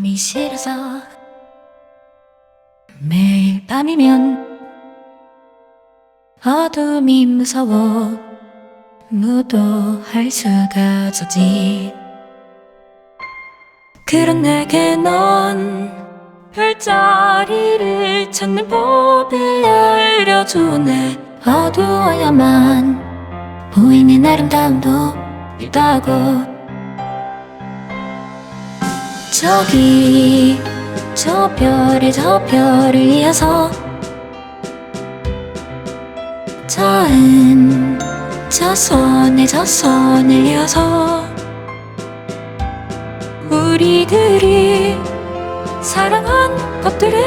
밤이 싫어서. 매일 밤이면 어둠이 무서워. 무도할 수가 없지. 그런 내게 넌 별자리를 찾는 법을 알려주네. 어두워야만 보이는 아름다움도 있다고 저기 저 별에 저 별을 이어서 닿은 저 손에 저 손을 이어서 우리들이 사랑한 것들의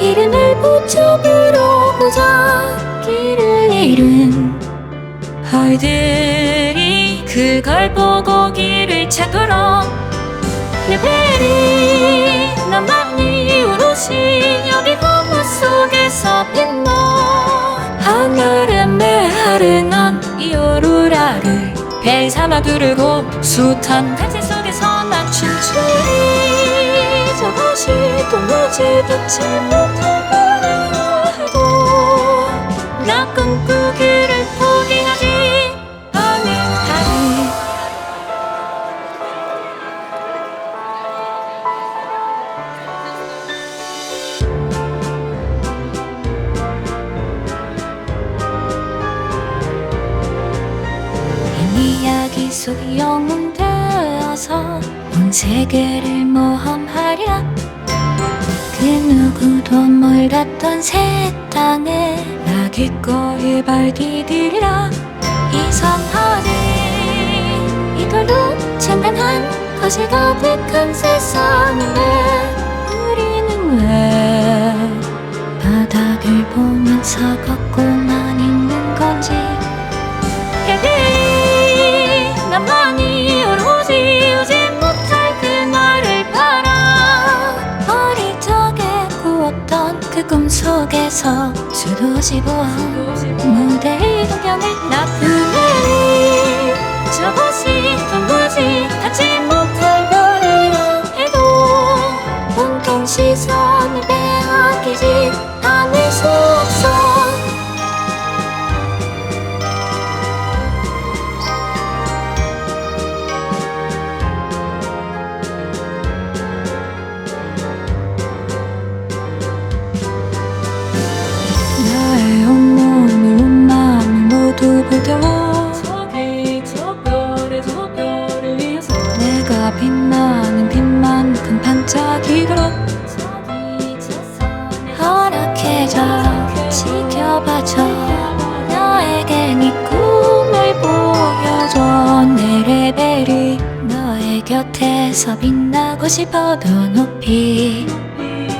이름을 붙여 부르고자 길을 잃은 아이들이 그걸 보고 길을 찾도록 레벨이 나만이 오롯이 여기 험마 속에서 빛나 하늘은 메아른한 이 오로라를 배 삼아 두르고 숱한 갈색 속에서 난 춤추리 저것이 도무지 닿지 못할 거라 해도 나 꿈꾸기 속의 영웅 되어서 온 세계를 모험하랴. 그 누구도 몰랐던 새 땅에 나 기꺼이 발 디디리라 이상하네 이걸로 찬란한 것이 가득한 세상인데 우리는 왜 바닥을 보면서 걷고 그 꿈 속에서 수도시 보아 무대의 동경을 나쁘네 빛나는 빛만큼 반짝이도록 허락해줘. 지켜봐줘. 너에게 네 꿈을 보여줘. 내 레벨이 너의 곁에서 빛나고 싶어 더 높이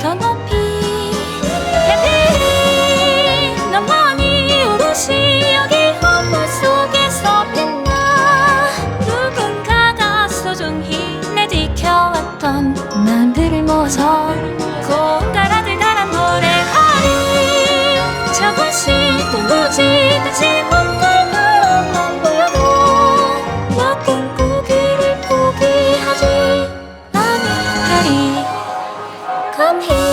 더 높이 모아서 공갈아들 달한 노래하리 저것이 도무지? 닿지 못할 바람만 보여도 나 꿈꾸기를 포기하지 않을 하리 here